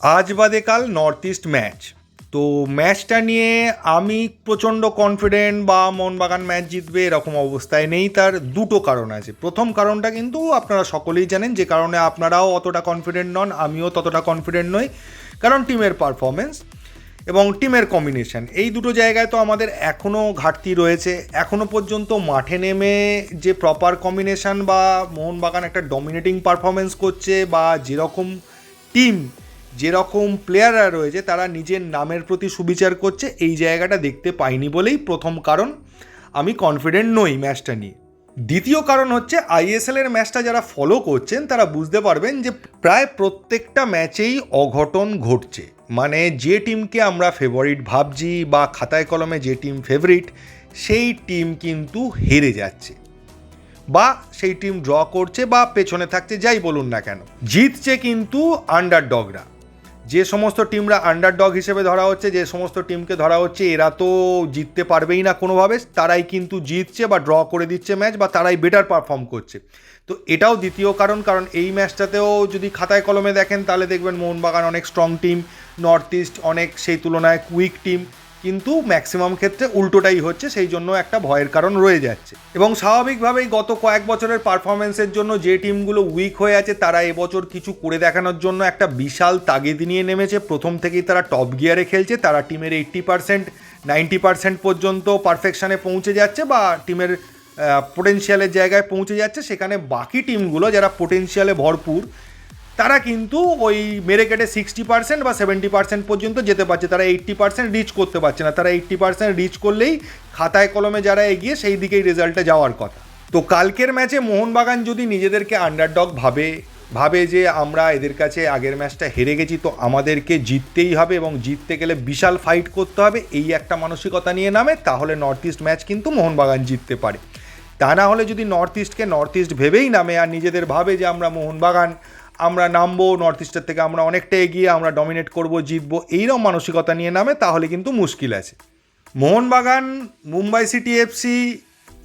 আজ বাদে কাল নর্থ ইস্ট ম্যাচ তো ম্যাচটা নিয়ে আমি প্রচণ্ড কনফিডেন্ট বা মোহনবাগান ম্যাচ জিতবে এরকম অবস্থায় নেই, তার দুটো কারণ আছে। প্রথম কারণটা কিন্তু আপনারা সকলেই জানেন, যে কারণে আপনারাও অতটা কনফিডেন্ট নন, আমিও ততটা কনফিডেন্ট নই, কারণ টিমের পারফরমেন্স এবং টিমের কম্বিনেশন এই দুটো জায়গায় তো আমাদের এখনও ঘাটতি রয়েছে। এখনও পর্যন্ত মাঠে নেমে যে প্রপার কম্বিনেশন বা মোহনবাগান একটা ডমিনেটিং পারফরমেন্স করছে বা যেরকম টিম যেরকম প্লেয়াররা রয়েছে, তারা নিজের নামের প্রতি সুবিচার করছে, এই জায়গাটা দেখতে পাইনি বলেই প্রথম কারণ, আমি কনফিডেন্ট নই ম্যাচটা নিয়ে। দ্বিতীয় কারণ হচ্ছে আইএসএল এর ম্যাচটা যারা ফলো করছেন, তারা বুঝতে পারবেন যে প্রায় প্রত্যেকটা ম্যাচেই অঘটন ঘটছে। মানে যে টিমকে আমরা ফেভারিট ভাবছি বা খাতায় কলমে যে টিম ফেভারিট সেই টিম কিন্তু হেরে যাচ্ছে। বা সেই টিম ড্র করছে বা পেছনে থাকছে, যাই বলুন না কেন। জিতছে কিন্তু আন্ডারডগরা যে সমস্ত টিমরা আন্ডারডগ হিসেবে ধরা হচ্ছে, যে সমস্ত টিমকে ধরা হচ্ছে, এরা তো জিততে পারবেই না কোনোভাবে। তারাই কিন্তু জিতছে বা ড্র করে দিচ্ছে ম্যাচ বা তারাই বেটার পারফর্ম করছে। তো এটাও দ্বিতীয় কারণ কারণ এই ম্যাচটাতেও যদি খাতায় কলমে দেখেন, তাহলে দেখবেন মোহনবাগান অনেক স্ট্রং টিম নর্থ ইস্ট অনেক সেই তুলনায় কুইক টিম কিন্তু ম্যাক্সিমাম ক্ষেত্রে উল্টোটাই হচ্ছে, সেই জন্য একটা ভয়ের কারণ রয়ে যাচ্ছে। এবং স্বাভাবিকভাবেই গত কয়েক বছরের পারফরমেন্সের জন্য যে টিমগুলো উইক হয়ে আছে, তারা এবছর কিছু করে দেখানোর জন্য একটা বিশাল তাগিদ নিয়ে নেমেছে। প্রথম থেকেই তারা টপ গিয়ারে খেলছে, তারা টিমের এইট্টি পার্সেন্ট নাইনটি পার্সেন্ট পর্যন্ত পারফেকশানে পৌঁছে যাচ্ছে বা টিমের পোটেনশিয়ালের জায়গায় পৌঁছে যাচ্ছে। সেখানে বাকি টিমগুলো যারা পোটেনশিয়ালে ভরপুর তারা কিন্তু ওই মেরে কেটে সিক্সটি পার্সেন্ট বা সেভেন্টি পার্সেন্ট পর্যন্ত যেতে পারছে। তারা এইট্টি পার্সেন্ট রিচ করতে পারছে না। তারা এইট্টি পার্সেন্ট রিচ করলেই খাতায় কলমে যারা এগিয়ে সেই দিকেই রেজাল্টে যাওয়ার কথা। তো কালকের ম্যাচে মোহনবাগান যদি নিজেদেরকে আন্ডারডগ ভাবে ভাবে যে আমরা এদের কাছে আগের ম্যাচটা হেরে গেছি, তো আমাদেরকে জিততেই হবে এবং জিততে গেলে বিশাল ফাইট করতে হবে, এই একটা মানসিকতা নিয়ে নামে, তাহলে নর্থ ইস্ট ম্যাচ কিন্তু মোহনবাগান জিততে পারে। তা না হলে যদি নর্থ ইস্টকে নর্থ ইস্ট ভেবেই নামে, আর নিজেদের ভাবে যে আমরা মোহনবাগান আমরা নামবো নর্থ ইস্টের থেকে আমরা অনেকটা এগিয়ে আমরা ডমিনেট করব, জিতবো এইরকম মানসিকতা নিয়ে নামে, তাহলে কিন্তু মুশকিল আছে। Mohun Bagan, Mumbai city FC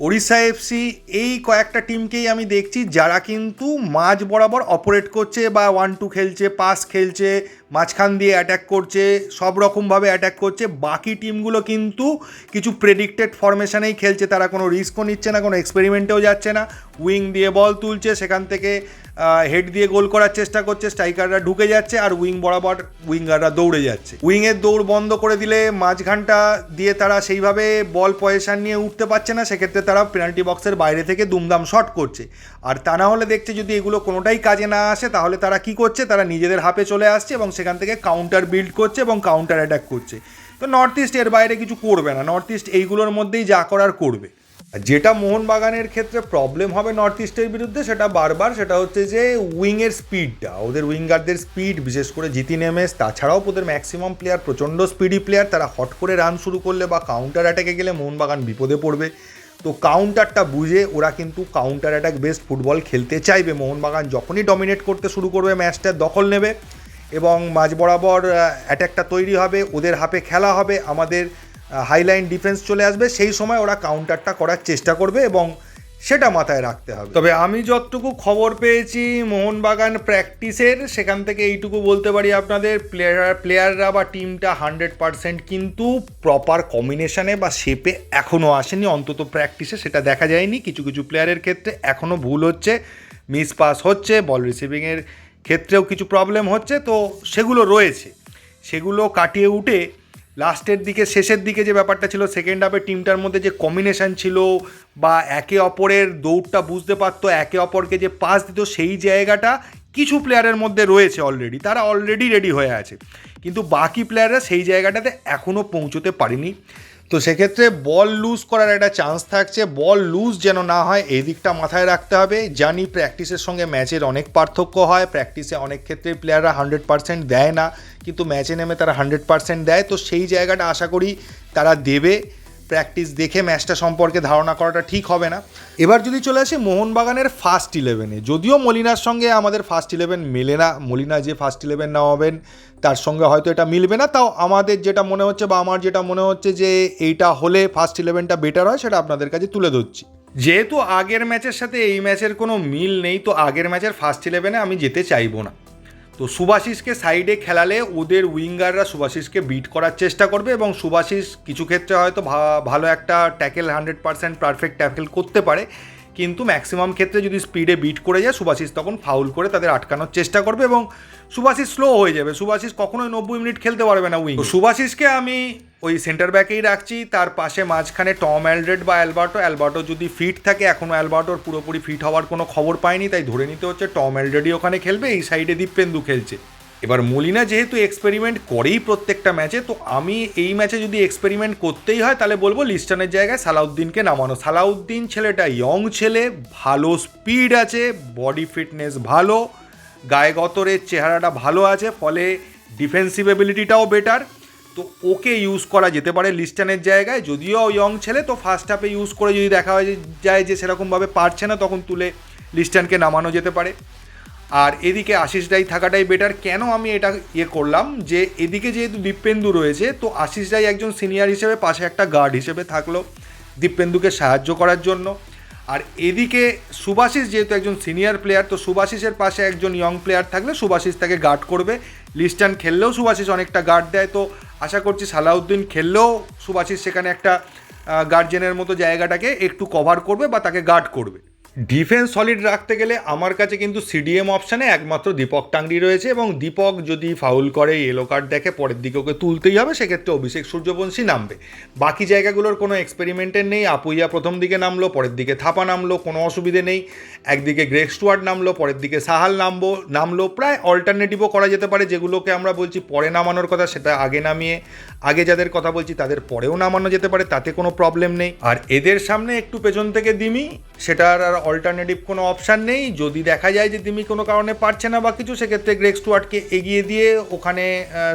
Odisha FC এই কয়েকটা টিমকেই আমি দেখছি যারা কিন্তু মাঝ বরাবর অপারেট করছে বা ওয়ান টু খেলছে পাস খেলছে, মাঝখান দিয়ে অ্যাটাক করছে, সব রকমভাবে অ্যাটাক করছে। বাকি টিমগুলো কিন্তু কিছু প্রেডিক্টেড ফরমেশানেই খেলছে, তারা কোনো রিস্কও নিচ্ছে না, কোনো এক্সপেরিমেন্টেও যাচ্ছে না। উইং দিয়ে বল তুলছে, সেখান থেকে হেড দিয়ে গোল করার চেষ্টা করছে, স্ট্রাইকাররা ঢুকে যাচ্ছে আর উইং বরাবর উইঙ্গাররা দৌড়ে যাচ্ছে। উইংয়ের দৌড় বন্ধ করে দিলে মাঝখানটা দিয়ে তারা সেইভাবে বল পয়সান নিয়ে উঠতে পারছে না, সেক্ষেত্রে তারা পেনাল্টি বক্সের বাইরে থেকে দুমদাম শট করছে। আর তা না হলে দেখছে যদি এগুলো কোনোটাই কাজে না আসে, তাহলে তারা কি করছে? তারা নিজেদের হাফে চলে আসছে এবং সেখান থেকে কাউন্টার বিল্ড করছে এবং কাউন্টার অ্যাটাক করছে। তো নর্থ ইস্ট এর বাইরে কিছু করবে না। নর্থ ইস্ট এইগুলোর মধ্যেই যা করার করবে। যেটা মোহনবাগানের ক্ষেত্রে প্রবলেম হবে নর্থ ইস্টের বিরুদ্ধে, সেটা বারবার, সেটা হচ্ছে যে উইংয়ের স্পিডটা ওদের উইঙ্গারদের স্পিড বিশেষ করে জিতি নেমেস, তাছাড়াও ওদের ম্যাক্সিমাম প্লেয়ার প্রচণ্ড স্পিডি প্লেয়ার তারা হট করে রান শুরু করলে বা কাউন্টার অ্যাটাকে গেলে মোহনবাগান বিপদে পড়বে। তো কাউন্টারটা বুঝে ওরা কিন্তু কাউন্টার অ্যাটাক বেস্ট ফুটবল খেলতে চাইবে। মোহনবাগান যখনই ডমিনেট করতে শুরু করবে ম্যাচটার দখল নেবে এবং মাঝ বরাবর অ্যাটাকটা তৈরি হবে, ওদের হাফে খেলা হবে। আমাদের হাইলাইন ডিফেন্স চলে আসবে, সেই সময় ওরা কাউন্টারটা করার চেষ্টা করবে এবং সেটা মাথায় রাখতে হবে। তবে আমি যতটুকু খবর পেয়েছি, মোহনবাগান প্র্যাকটিসের সেখান থেকে এইটুকু বলতে পারি আপনাদের প্লেয়ার প্লেয়াররা বা টিমটা হান্ড্রেড পারসেন্ট কিন্তু প্রপার কম্বিনেশনে বা শেপে এখনও আসেনি। অন্তত প্র্যাকটিসে সেটা দেখা যায়নি। কিছু কিছু প্লেয়ারের ক্ষেত্রে এখনও ভুল হচ্ছে মিস পাস হচ্ছে বল রিসিভিংয়ের ক্ষেত্রেও কিছু প্রবলেম হচ্ছে। তো সেগুলো রয়েছে। সেগুলো কাটিয়ে উঠে লাস্টের দিকে, শেষের দিকে যে ব্যাপারটা ছিল সেকেন্ড হাফের টিমটার মধ্যে যে কম্বিনেশান ছিল বা একে অপরের দৌড়টা বুঝতে পারতো, একে অপরকে যে পাস দিত, সেই জায়গাটা কিছু প্লেয়ারের মধ্যে রয়েছে অলরেডি তারা অলরেডি রেডি হয়ে আছে। কিন্তু বাকি প্লেয়াররা সেই জায়গাটাতে এখনও পৌঁছতে পারেনি। তো সেক্ষেত্রে বল লুজ করার একটা চান্স থাকছে। বল লুজ যেন না হয়, এই দিকটা মাথায় রাখতে হবে। জানি প্র্যাকটিসের সঙ্গে ম্যাচের অনেক পার্থক্য হয়। প্র্যাকটিসে অনেক ক্ষেত্রে প্লেয়াররা হান্ড্রেড পার্সেন্ট দেয় না। কিন্তু ম্যাচে নেমে তারা হান্ড্রেড পার্সেন্ট দেয়। তো সেই জায়গাটা আশা করি তারা দেবে। প্র্যাকটিস দেখে ম্যাচটা সম্পর্কে ধারণা করাটা ঠিক হবে না। এবার যদি চলে আসি মোহনবাগানের ফার্স্ট ইলেভেনে যদিও মলিনার সঙ্গে আমাদের ফার্স্ট ইলেভেন মেলে না, মলিনা যে ফার্স্ট ইলেভেন নামাবেন, তার সঙ্গে হয়তো এটা মিলবে না, তাও আমাদের যেটা মনে হচ্ছে বা আমার যেটা মনে হচ্ছে যে এইটা হলে ফার্স্ট ইলেভেনটা বেটার হয়, সেটা আপনাদের কাছে তুলে ধরছি। যেহেতু আগের ম্যাচের সাথে এই ম্যাচের কোনো মিল নেই, তো আগের ম্যাচের ফার্স্ট ইলেভেনে আমি যেতে চাইব না। তো সুভাশিসকে সাইডে খেলালে ওদের উইঙ্গাররা সুভাশিসকে বিট করার চেষ্টা করবে এবং সুভাশিস কিছু ক্ষেত্রে হয়তো ভালো একটা tackle hundred percent perfect tackle করতে পারে। কিন্তু ম্যাক্সিমাম ক্ষেত্রে যদি স্পিডে বিট করে যায় সুভাশিস তখন ফাউল করে তাদের আটকানোর চেষ্টা করবে এবং সুভাশিস স্লো হয়ে যাবে। সুভাশিস কখনোই নব্বই মিনিট খেলতে পারবে না উইং সুভাশিসকে আমি ওই সেন্টার ব্যাকেই রাখছি তার পাশে মাঝখানে টম অ্যালড্রেড বা অ্যালবার্টো। অ্যালবার্টো যদি ফিট থাকে এখনও অ্যালবার্টোর পুরোপুরি ফিট হওয়ার কোনো খবর পাইনি তাই ধরে নিতে হচ্ছে টম অ্যালড্রেডই ওখানে খেলবে এই সাইডে দীপেন্দু খেলছে। এবার মলিনা যেহেতু এক্সপেরিমেন্ট করেই প্রত্যেকটা ম্যাচে তো আমি এই ম্যাচে যদি এক্সপেরিমেন্ট করতেই হয়, তাহলে বলব লিস্টনের জায়গায় সালাউদ্দিনকে নামানো। সালাউদ্দিন ছেলেটা ইয়ং ছেলে, ভালো স্পিড আছে বডি ফিটনেস ভালো, গায়ে গতরের চেহারাটা ভালো আছে, ফলে ডিফেন্সিভ এবিলিটিটাও বেটার তো ওকে ইউজ করা যেতে পারে লিস্টানের জায়গায়, যদিও ইয়ং ছেলে, তো ফার্স্ট হাফে ইউজ করে যদি দেখা যায় যে সেরকমভাবে পারছে না, তখন তুলে লিস্টানকে নামানো যেতে পারে। আর এদিকে আশিস রাই থাকাটাই বেটার কেন আমি এটা ইয়ে করলাম যে, এদিকে যেহেতু দীপেন্দু রয়েছে, তো আশিস রাই একজন সিনিয়র হিসেবে পাশে একটা গার্ড হিসেবে থাকল দীপেন্দুকে সাহায্য করার জন্য। আর এদিকে সুভাশিস যেহেতু একজন সিনিয়র প্লেয়ার তো সুভাশিসের পাশে একজন ইয়ং প্লেয়ার থাকলে সুভাশিস তাকে গার্ড করবে। লিস্টান খেললেও সুভাশিস অনেকটা গার্ড দেয়। তো আশা করছি সালাউদ্দিন খেললেও সুভাশিস সেখানে একটা গার্জেনের মতো জায়গাটাকে একটু কভার করবে বা তাকে গার্ড করবে। ডিফেন্স সলিড রাখতে গেলে আমার কাছে কিন্তু সিডিএম অপশানে একমাত্র দীপক টাংরি রয়েছে এবং দীপক যদি ফাউল করে ইয়েলো কার্ড দেখে, পরের দিকে ওকে তুলতেই হবে, সেক্ষেত্রে অভিষেক সূর্যবংশী নামবে। বাকি জায়গাগুলোর কোনো এক্সপেরিমেন্টের নেই, আপুইয়া প্রথম দিকে নামলো, পরের দিকে থাপা নামলো, কোনো অসুবিধে নেই। একদিকে গ্রেক স্টুয়ার্ড নামলো, পরের দিকে সাহাল নামবো, নামলো, প্রায় অল্টারনেটিভও করা যেতে পারে, যেগুলোকে আমরা বলছি পরে নামানোর কথা, সেটা আগে নামিয়ে, আগে যাদের কথা বলছি তাদের পরেও নামানো যেতে পারে, তাতে কোনো প্রবলেম নেই। আর এদের সামনে একটু পেছন থেকে দিমি, সেটার আর অল্টারনেটিভ কোনো অপশান নেই। যদি দেখা যায় যে দিমি কোনো কারণে পারছে না বা কিছু, সেক্ষেত্রে গ্রেক স্টুয়ার্টকে এগিয়ে দিয়ে ওখানে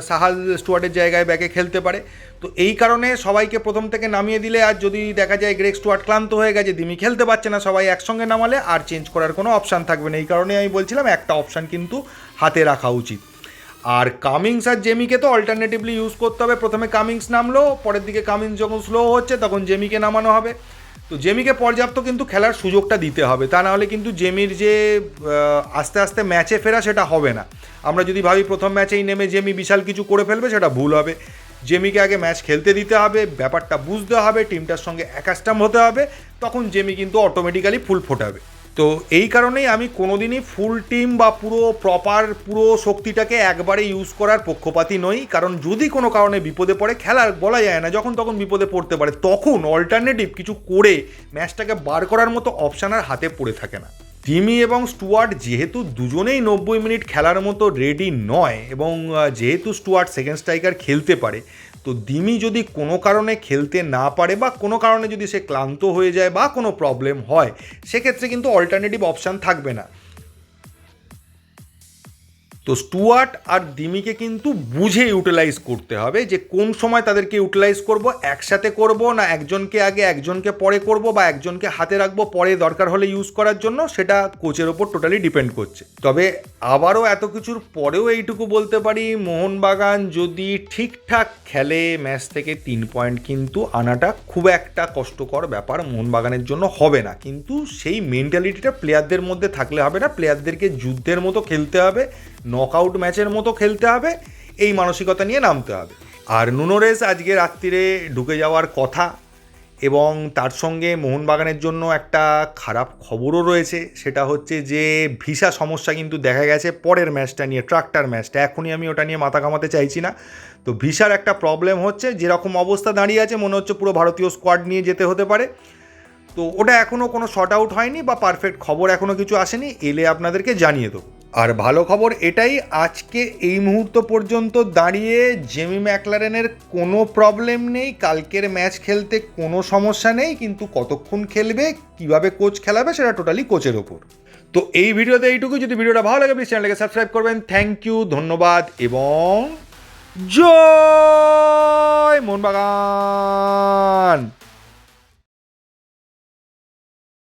সাহাল স্টুয়ার্টের জায়গায় ব্যাকে খেলতে পারে। তো এই কারণে সবাইকে প্রথম থেকে নামিয়ে দিলে আর যদি দেখা যায় গ্রেক স্টুয়ার্ট ক্লান্ত হয়ে গেছে, দিমি খেলতে পারছে না সবাই একসঙ্গে নামালে আর চেঞ্জ করার কোনো অপশান থাকবে না। এই কারণে আমি বলছিলাম একটা অপশান কিন্তু হাতে রাখা উচিত। আর কামিংস আর জেমিকে তো অল্টারনেটিভলি ইউজ করতে হবে। প্রথমে কামিংস নামলো, পরের দিকে কামিংস যখন স্লো হচ্ছে, তখন জেমিকে নামানো হবে। তো জেমিকে পর্যাপ্ত কিন্তু খেলার সুযোগটা দিতে হবে। তা নাহলে কিন্তু জেমির যে আস্তে আস্তে ম্যাচে ফেরা সেটা হবে না। আমরা যদি ভাবি প্রথম ম্যাচেই নেমে জেমি বিশাল কিছু করে ফেলবে, সেটা ভুল হবে। জেমিকে আগে ম্যাচ খেলতে দিতে হবে, ব্যাপারটা বুঝতে হবে, টিমটার সঙ্গে একাস্টাম হতে হবে, তখন জেমি কিন্তু অটোমেটিক্যালি ফুল ফোটাবে। তো এই কারণেই আমি কোনোদিনই ফুল টিম বা পুরো প্রপার পুরো শক্তিটাকে একবারে ইউজ করার পক্ষপাতী নই। কারণ যদি কোনো কারণে বিপদে পড়ে খেলার বলা যায় না, যখন তখন বিপদে পড়তে পারে। তখন অল্টারনেটিভ কিছু করে ম্যাচটাকে বার করার মতো অপশান আর হাতে পড়ে থাকে না। টিমি এবং স্টুয়ার্ট যেহেতু দুজনেই নব্বই মিনিট খেলার মতো রেডি নয় এবং যেহেতু স্টুয়ার্ট সেকেন্ড স্ট্রাইকার খেলতে পারে তো দিমি যদি কোনো কারণে খেলতে না পারে বা কোনো কারণে যদি সে ক্লান্ত হয়ে যায় বা কোনো প্রবলেম হয়, সেক্ষেত্রে কিন্তু অল্টারনেটিভ অপশান থাকবে না। তো স্টুয়ার্ট আর দিমিকে কিন্তু বুঝে ইউটিলাইজ করতে হবে যে কোন সময় তাদেরকে ইউটিলাইজ করব, একসাথে করব না একজনকে আগে, একজনকে পরে করব বা একজনকে হাতে রাখব, পরে দরকার হলে ইউজ করার জন্য, সেটা কোচের ওপর টোটালি ডিপেন্ড করছে। তবে আবারও এত কিছুর পরেও এইটুকু বলতে পারি, মোহনবাগান যদি ঠিকঠাক খেলে, ম্যাচ থেকে তিন পয়েন্ট কিন্তু আনাটা খুব একটা কষ্টকর ব্যাপার মোহনবাগানের জন্য হবে না। কিন্তু সেই মেন্টালিটিটা প্লেয়ারদের মধ্যে থাকলে হবে না প্লেয়ারদেরকে যুদ্ধের মতো খেলতে হবে নকআউট ম্যাচের মতো খেলতে হবে, এই মানসিকতা নিয়ে নামতে হবে। আর নুনোরেস আজকে রাত্রিরে ঢুকে যাওয়ার কথা এবং তার সঙ্গে মোহনবাগানের জন্য একটা খারাপ খবরও রয়েছে, সেটা হচ্ছে যে ভিসা সমস্যা কিন্তু দেখা গেছে পরের ম্যাচটা নিয়ে, ট্রাক্টার ম্যাচটা। এখনই আমি ওটা নিয়ে মাথা কামাতে চাইছি না। তো ভিসার একটা প্রবলেম হচ্ছে, যেরকম অবস্থা দাঁড়িয়ে আছে, মনে হচ্ছে পুরো ভারতীয় স্কোয়াড নিয়ে যেতে হতে পারে। তো ওটা এখনও কোনো শর্ট আউট হয়নি বা পারফেক্ট খবর এখনও কিছু আসেনি, এলে আপনাদেরকে জানিয়ে দেবো। আর ভালো খবর এটাই, আজকে এই মুহূর্ত পর্যন্ত দাঁড়িয়ে জেমি ম্যাকলারেনের কোনো প্রবলেম নেই, কালকের ম্যাচ খেলতে কোনো সমস্যা নেই, কিন্তু কতক্ষণ খেলবে, কীভাবে কোচ খেলাবে সেটা টোটালি কোচের ওপর। তো এই ভিডিওতে এইটুকু, যদি ভিডিওটা ভালো লাগে প্লিজ চ্যানেলকে সাবস্ক্রাইব করবেন। থ্যাংক ইউ ধন্যবাদ, এবং জয় মোহনবাগান!